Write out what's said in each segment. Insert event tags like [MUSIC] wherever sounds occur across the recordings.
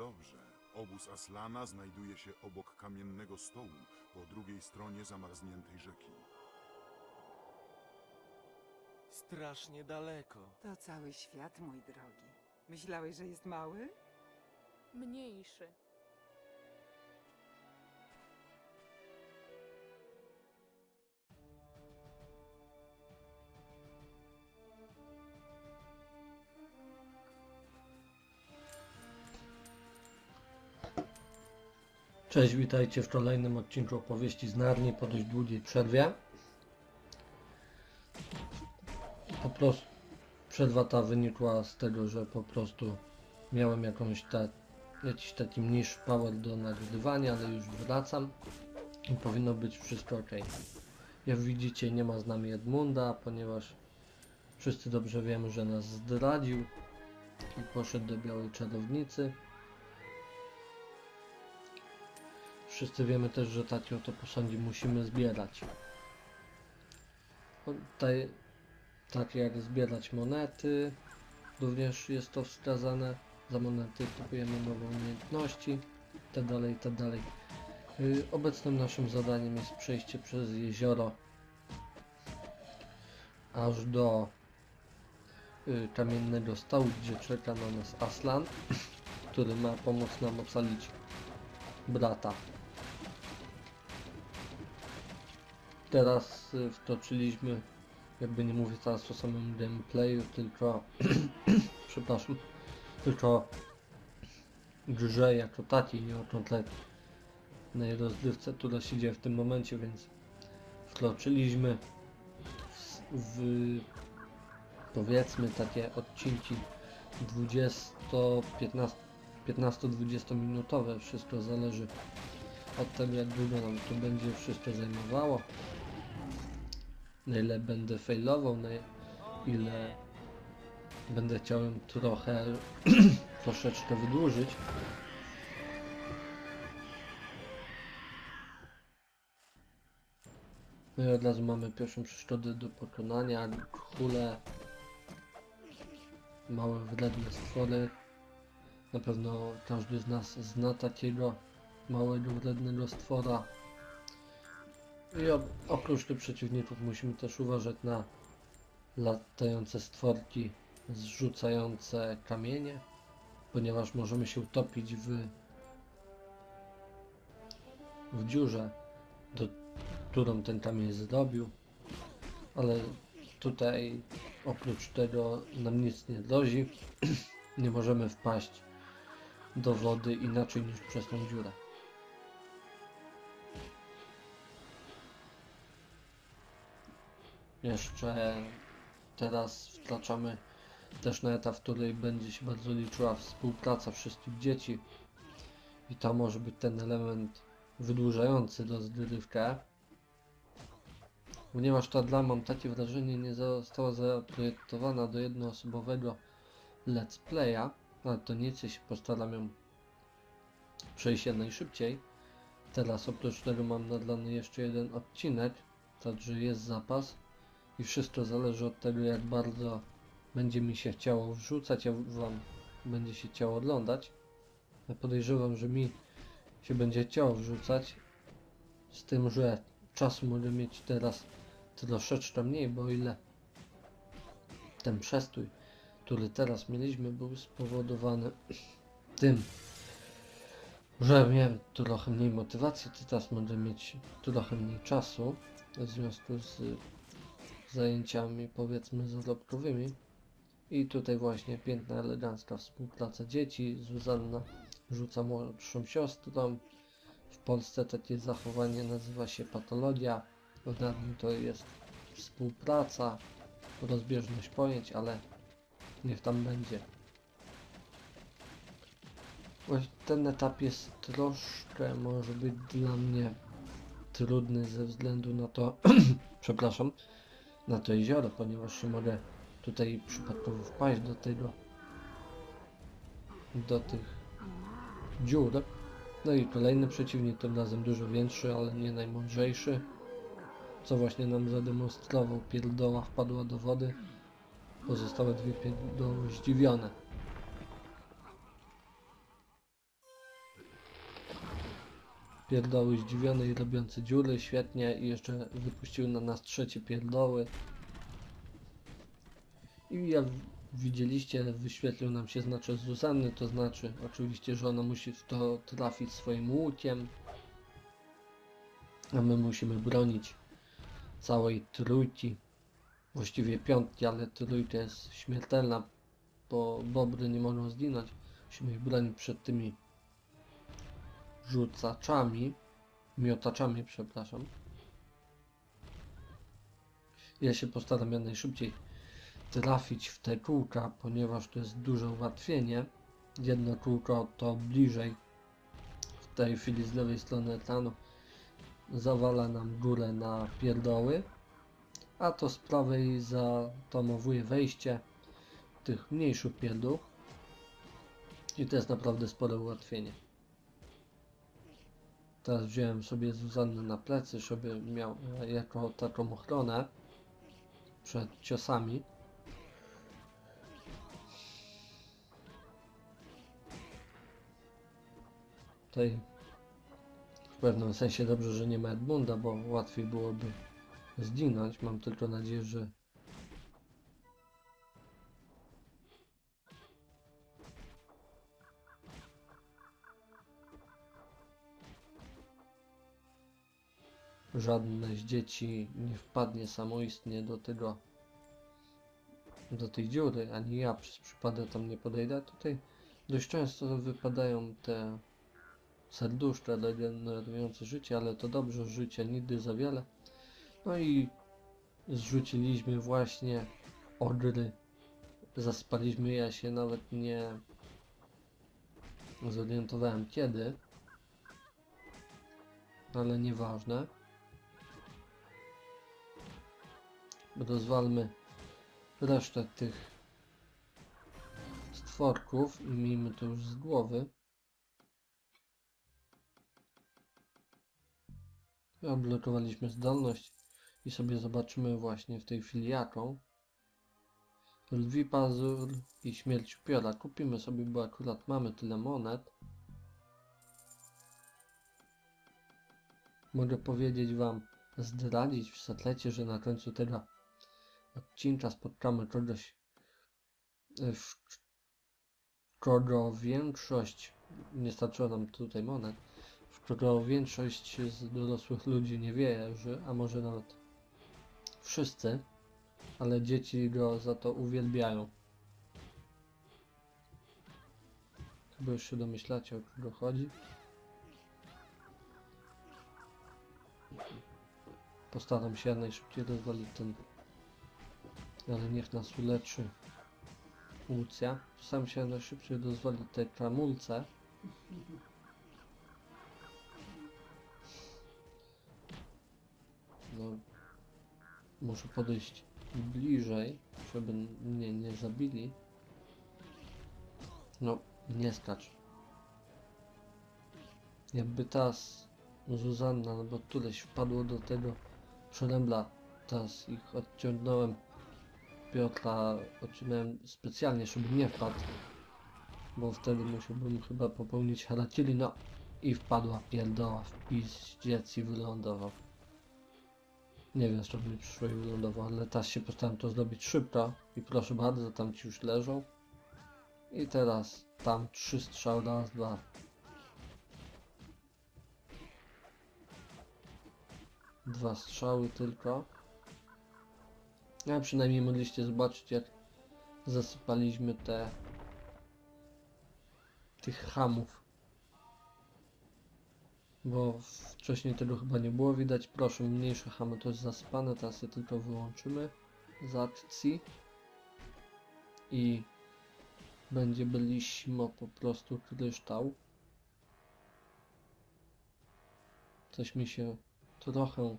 Dobrze. Obóz Aslana znajduje się obok kamiennego stołu, po drugiej stronie zamarzniętej rzeki. Strasznie daleko. To cały świat, mój drogi. Myślałeś, że jest mały? Mniejszy. Cześć, witajcie w kolejnym odcinku opowieści z Narni po dość długiej przerwie. Po prostu przerwa ta wynikła z tego, że po prostu miałem jakąś ta, jakiś taki mniejszy power do nagrywania, ale już wracam i powinno być wszystko ok. Jak widzicie nie ma z nami Edmunda, ponieważ wszyscy dobrze wiemy, że nas zdradził i poszedł do Białej Czarownicy. Wszyscy wiemy też, że taki oto posągi musimy zbierać. Tutaj, tak jak zbierać monety, również jest to wskazane. Za monety kupujemy nowe umiejętności, te dalej. Yy, obecnym naszym zadaniem jest przejście przez jezioro aż do yy, kamiennego stołu, gdzie czeka na nas Aslan, który ma pomóc nam ocalić brata. Teraz y, wtoczyliśmy, jakby nie mówię teraz o samym gameplayu, tylko [CLEARS THROAT] przepraszam, tylko grze jako takiej, nie o konkretnej rozgrywce, która się dzieje w tym momencie, więc wkroczyliśmy w, w powiedzmy takie odcinki 20-15-20 minutowe, wszystko zależy od tego jak długo nam to będzie wszystko zajmowało na ile będę failował, na ile będę chciał trochę [CLEARS THROAT] troszeczkę wydłużyć. No i od razu mamy pierwszą przeszkodę do pokonania. Kule. Małe wredne stwory. Na pewno każdy z nas zna takiego małego wrednego stwora i op- oprócz tych przeciwników musimy też uważać na latające stworki zrzucające kamienie, ponieważ możemy się utopić w, w dziurze, do, którą ten kamień zrobił, ale tutaj oprócz tego nam nic nie grozi, [CLEARS THROAT] nie możemy wpaść do wody inaczej niż przez tą dziurę. Jeszcze teraz wkraczamy też na etap, w której będzie się bardzo liczyła współpraca wszystkich dzieci i to może być ten element wydłużający rozgrywkę. Ponieważ ta dla mam takie wrażenie nie została zaprojektowana do jednoosobowego let's playa, ale to nic, się postaram ją przejść jak najszybciej. Teraz oprócz tego mam nadlany jeszcze jeden odcinek, także jest zapas i wszystko zależy od tego jak bardzo będzie mi się chciało wrzucać, a wam będzie się chciało oglądać. Ja podejrzewam, że mi się będzie chciało wrzucać z tym, że czasu mogę mieć teraz troszeczkę mniej, bo o ile ten przestój, który teraz mieliśmy był spowodowany [CLEARS THROAT] tym, że miałem trochę mniej motywacji, teraz mogę mieć trochę mniej czasu w związku z zajęciami powiedzmy zarobkowymi i tutaj właśnie piękna, elegancka współpraca dzieci. Zuzanna rzuca młodszą siostrą. W Polsce takie zachowanie nazywa się patologia. W Narni to jest współpraca, rozbieżność pojęć, ale niech tam będzie. Ten etap jest troszkę może być dla mnie trudny ze względu na to, [CLEARS THROAT] przepraszam, na to jezioro, ponieważ mogę tutaj przypadkowo wpaść do tego do tych dziur. No i kolejny przeciwnik, tym razem dużo większy, ale nie najmądrzejszy. Co właśnie nam zademonstrował. Pierdoła wpadła do wody. Pozostałe dwie pierdoły zdziwione. Pierdoły zdziwione i robiące dziury, świetnie i jeszcze wypuściły na nas trzecie pierdoły. I jak widzieliście, wyświetlił nam się znaczek Zuzanny, to znaczy oczywiście, że ona musi w to trafić swoim łukiem, a my musimy bronić całej trójki, właściwie piątki, ale trójka jest śmiertelna, bo bobry nie mogą zginąć. Musimy ich bronić przed tymi rzucaczami, miotaczami, przepraszam. Ja się postaram jak najszybciej trafić w te kółka, ponieważ to jest duże ułatwienie. Jedno kółko to bliżej w tej chwili z lewej strony ekranu zawala nam górę na pierdoły, a to z prawej zatomowuje wejście tych mniejszych pierdół i to jest naprawdę spore ułatwienie. Teraz wziąłem sobie Zuzannę na plecy, żeby miał jako taką ochronę przed ciosami. Tutaj w pewnym sensie dobrze, że nie ma Edmunda, bo łatwiej byłoby zginąć. Mam tylko nadzieję, że żadne z dzieci nie wpadnie samoistnie do tego do tej dziury, ani ja przez przypadek tam nie podejdę. Tutaj dość często wypadają te serduszka regenerujące życie, ale to dobrze, życie nigdy za wiele. No i zrzuciliśmy właśnie ogry. Zaspaliśmy, ja się nawet nie zorientowałem kiedy. Ale nieważne. Rozwalmy resztę tych stworków miejmy to już z głowy. Odblokowaliśmy zdolność i sobie zobaczymy właśnie w tej chwili jaką. Lwi pazur i śmierć upiora. Kupimy sobie, bo akurat mamy tyle monet. Mogę powiedzieć wam, zdradzić w setlecie, że na końcu tego odcinka spotkamy kogoś, e, kogo większość, nie starczyło nam tutaj monet, w kogo większość z dorosłych ludzi nie wierzy, a może nawet wszyscy, ale dzieci go za to uwielbiają. Chyba już się domyślacie o kogo chodzi. Postaram się najszybciej rozwalić ten ale niech nas uleczy Łucja. Sam się najszybciej rozwali te kramulce. No, muszę podejść bliżej, żeby mnie nie zabili. No, nie skacz. Jakby teraz Zuzanna albo któreś wpadło do tego przerębla, teraz ich odciągnąłem Piotra odcinałem specjalnie, żeby nie wpadł. Bo wtedy musiałbym chyba popełnić harakiri, no i wpadła pierdoła w pizdziec i wylądował. Nie wiem, co mi przyszło i wylądował, ale teraz się postaram to zrobić szybko. I proszę bardzo, tam ci już leżą. I teraz tam trzy strzały, raz, dwa. Dwa strzały tylko. A przynajmniej mogliście zobaczyć jak zasypaliśmy te tych hamów. Bo wcześniej tego chyba nie było widać. Proszę, mniejsze hamy to jest zasypane, teraz je tylko wyłączymy z akcji. I będzie byliśmy po prostu kryształ. Coś mi się trochę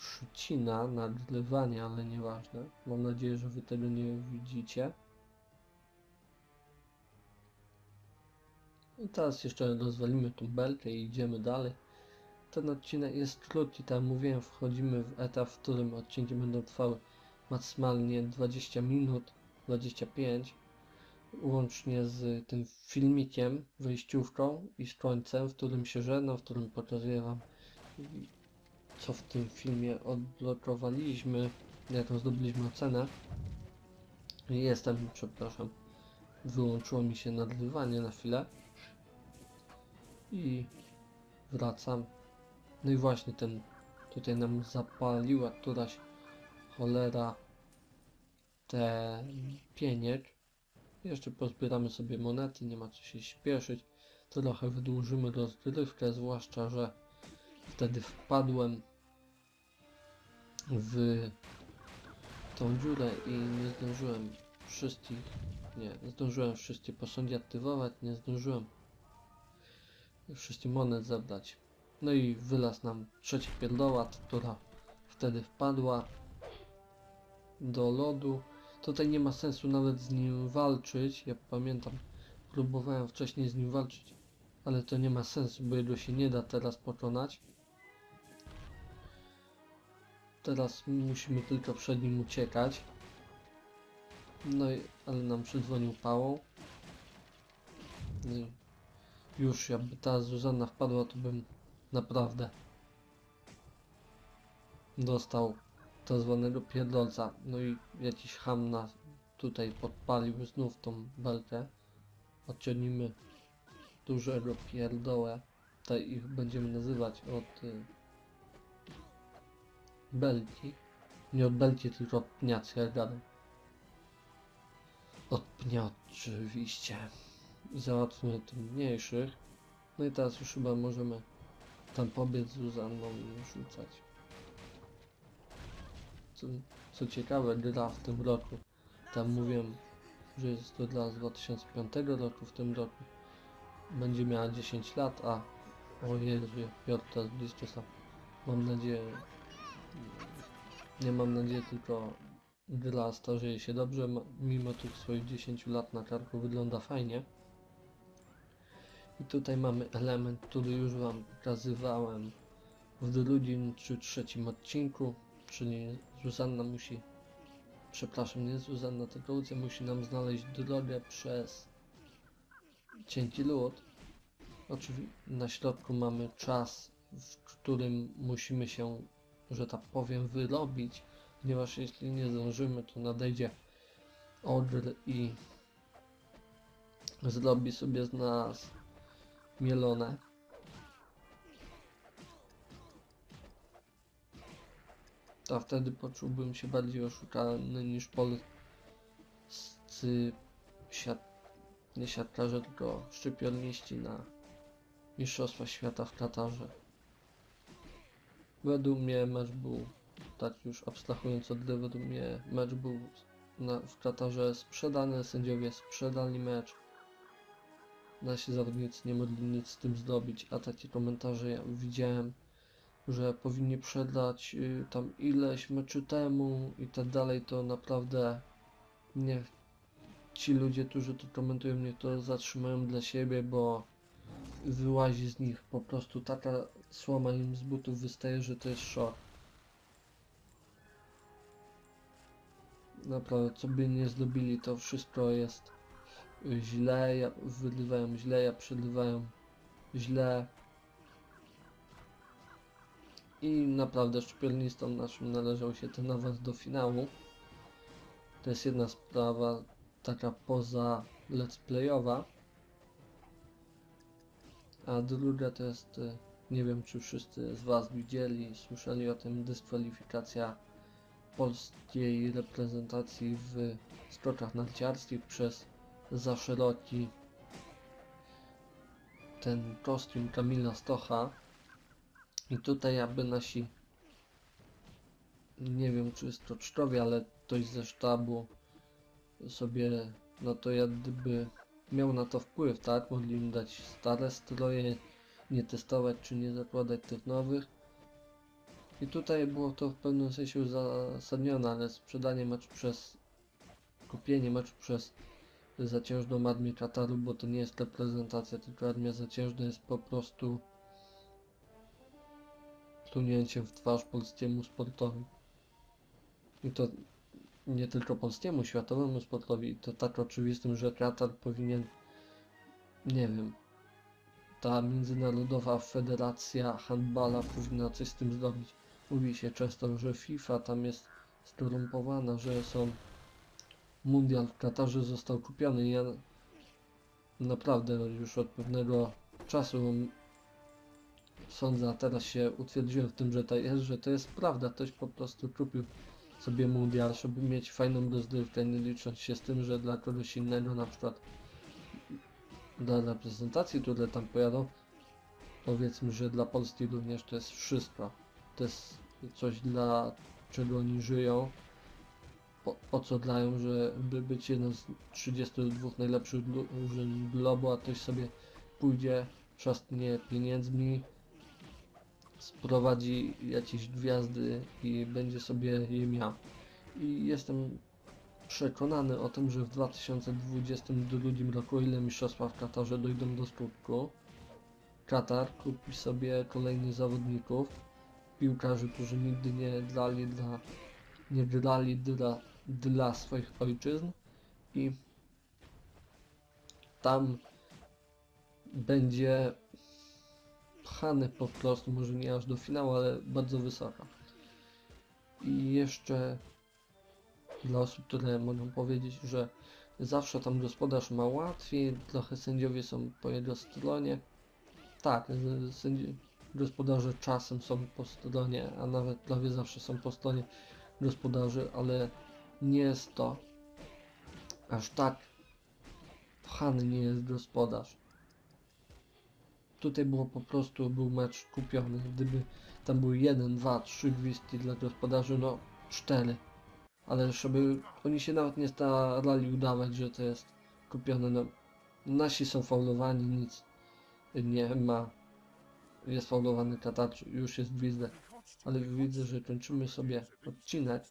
przycina nagrywanie, ale nieważne. Mam nadzieję, że wy tego nie widzicie. I teraz jeszcze rozwalimy tą belkę i idziemy dalej. Ten odcinek jest krótki, tak mówiłem, wchodzimy w etap, w którym odcinki będą trwały maksymalnie 20 minut, 25. łącznie z tym filmikiem, wyjściówką i z końcem, w którym się żegnam, w którym pokazuję wam co w tym filmie odblokowaliśmy, jaką zdobyliśmy ocenę. Jestem, przepraszam, wyłączyło mi się nagrywanie na chwilę i wracam. No i właśnie ten tutaj nam zapaliła któraś cholera te pieniek. Jeszcze pozbieramy sobie monety, nie ma co się śpieszyć. Trochę wydłużymy rozgrywkę, zwłaszcza, że wtedy wpadłem w tą dziurę i nie zdążyłem wszystkich, nie, nie zdążyłem wszystkie posągi aktywować, nie zdążyłem wszystkich monet zebrać. No i wylazł nam trzecia pierdoła, która wtedy wpadła do lodu. Tutaj nie ma sensu nawet z nim walczyć. Ja pamiętam, próbowałem wcześniej z nim walczyć, ale to nie ma sensu, bo jego się nie da teraz pokonać. Teraz musimy tylko przed nim uciekać. No i, ale nam przydzwonił pałą. No już jakby ta Zuzanna wpadła, to bym naprawdę dostał tak zwanego pierdolca. No i jakiś ham nas tutaj podpalił znów tą belkę. Odciągnijmy dużego pierdołę. Tutaj ich będziemy nazywać od belki. Nie od belki, tylko od pnia, co. Od pnia oczywiście. Załatwmy tych mniejszych. No i teraz już chyba możemy tam pobiec z Zuzanną i rzucać. Co, co ciekawe, gra w tym roku. Tam mówiłem, że jest to z 2005 roku, w tym roku będzie miała 10 lat, a o Jezu, Piotr teraz blisko sam. Mam nadzieję, nie mam nadziei, tylko gra starzeje się dobrze, mimo tych swoich 10 lat na karku wygląda fajnie. I tutaj mamy element, który już Wam pokazywałem w drugim czy trzecim odcinku, czyli Zuzanna musi, przepraszam, nie Zuzanna, tylko Lucja musi nam znaleźć drogę przez cienki lód. Oczywiście na środku mamy czas, w którym musimy się, że tak powiem, wyrobić, ponieważ jeśli nie zdążymy, to nadejdzie ogr i zrobi sobie z nas mielone. To wtedy poczułbym się bardziej oszukany niż polscy siat... nie siatkarze, tylko szczypiorniści na Mistrzostwa Świata w Katarze. Według mnie mecz był, tak już abstrahując od gry, według mnie mecz był na, w Katarze sprzedany, sędziowie sprzedali mecz. Nasi zawodnicy nie mogli nic z tym zrobić, a takie komentarze ja widziałem, że powinni przedać y, tam ileś meczy temu i tak dalej, to naprawdę nie ci ludzie, którzy to komentują, mnie to zatrzymają dla siebie, bo wyłazi z nich po prostu taka słoma im z butów wystaje, że to jest szok. Naprawdę, co by nie zrobili, to wszystko jest źle, ja, wyrywają źle, ja przerywają źle. I naprawdę szpielnistom naszym należał się ten awans do finału. To jest jedna sprawa taka poza let's playowa. A druga to jest, y, nie wiem czy wszyscy z Was widzieli, słyszeli o tym, dyskwalifikacja polskiej reprezentacji w skokach narciarskich przez za szeroki ten kostium Kamila Stocha. I tutaj aby nasi, nie wiem czy jest to czczowie, ale ktoś ze sztabu sobie, no to jak gdyby miał na to wpływ, tak? Mogli im dać stare stroje, nie testować czy nie zakładać tych nowych. I tutaj było to w pewnym sensie uzasadnione, ale sprzedanie meczu przez kupienie meczu przez zaciężną armię Kataru, bo to nie jest reprezentacja, tylko armia zaciężna jest po prostu plunięciem w twarz polskiemu sportowi. I to nie tylko polskiemu, światowemu sportowi, to tak oczywistym, że Katar powinien, nie wiem, ta międzynarodowa federacja handbala powinna coś z tym zrobić. Mówi się często, że FIFA tam jest skorumpowana, że są mundial w Katarze został kupiony. Ja naprawdę już od pewnego czasu sądzę, a teraz się utwierdziłem w tym, że to jest, że to jest prawda. Ktoś po prostu kupił sobie mundial, żeby mieć fajną rozgrywkę, nie licząc się z tym, że dla kogoś innego, na przykład dla reprezentacji, które tam pojadą, powiedzmy, że dla Polski również to jest wszystko. To jest coś dla czego oni żyją, po, po co grają, żeby być jedną z 32 najlepszych drużyn globu, a ktoś sobie pójdzie, szastnie pieniędzmi, sprowadzi jakieś gwiazdy i będzie sobie je miał. I jestem przekonany o tym, że w 2022 roku, o ile mistrzostwa w Katarze dojdą do skutku, Katar kupi sobie kolejnych zawodników, piłkarzy, którzy nigdy nie grali dla, nie grali dla, dla swoich ojczyzn i tam będzie pchany po prostu, może nie aż do finału, ale bardzo wysoko. I jeszcze dla osób, które mogą powiedzieć, że zawsze tam gospodarz ma łatwiej, trochę sędziowie są po jego stronie. Tak, sędzi, gospodarze czasem są po stronie, a nawet prawie zawsze są po stronie gospodarzy, ale nie jest to aż tak pchany nie jest gospodarz. Tutaj było po prostu, był mecz kupiony. Gdyby tam były 1, 2, 3 gwizdki dla gospodarzy, no 4. Ale żeby oni się nawet nie starali udawać, że to jest kupione, no nasi są faulowani, nic nie ma. Jest faulowany Katar, już jest gwizdek. Ale widzę, że kończymy sobie odcinek.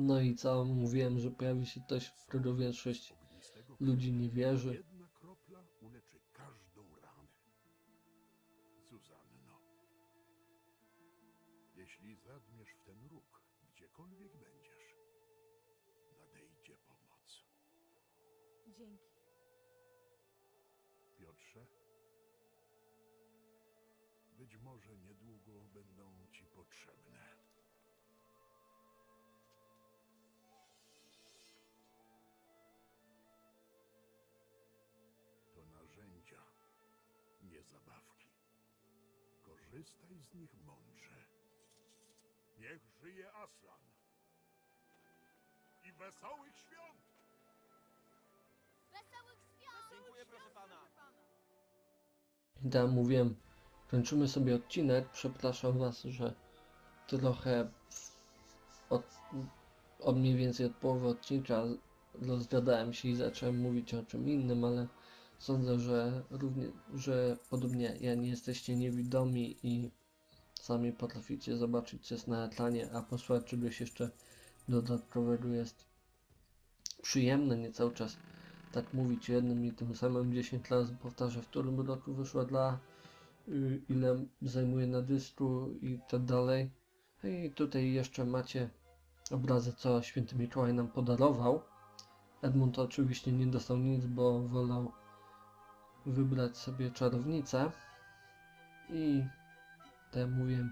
No i co? Mówiłem, że pojawi się ktoś, w którego większość ludzi nie wierzy. Jedna kropla uleczy każdą ranę. Zuzanno, jeśli zadmiesz w ten róg, gdziekolwiek będziesz, nadejdzie pomoc. Dzięki. Piotrze, być może niedługo będą ci potrzebne. Nie zabawki. Korzystaj z nich mądrze. Niech żyje Aslan! I wesołych świąt! Wesołych świąt! Dziękuję, proszę pana. I tam mówiłem, kończymy sobie odcinek. Przepraszam Was, że trochę od, od mniej więcej od połowy odcinka rozgadałem się i zacząłem mówić o czym innym, ale sądzę, że równie, że podobnie ja nie jesteście niewidomi i sami potraficie zobaczyć co jest na ekranie, a posłuchać czegoś jeszcze dodatkowego jest przyjemne, nie cały czas tak mówić jednym i tym samym 10 razy powtarzę, w którym roku wyszła dla y, ile zajmuje na dysku i tak dalej. I tutaj jeszcze macie obrazy, co święty Mikołaj nam podarował. Edmund oczywiście nie dostał nic, bo wolał wybrać sobie czarownicę. I tak jak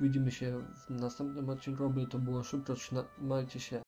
widzimy się w następnym odcinku, by to było szybko, trzymajcie się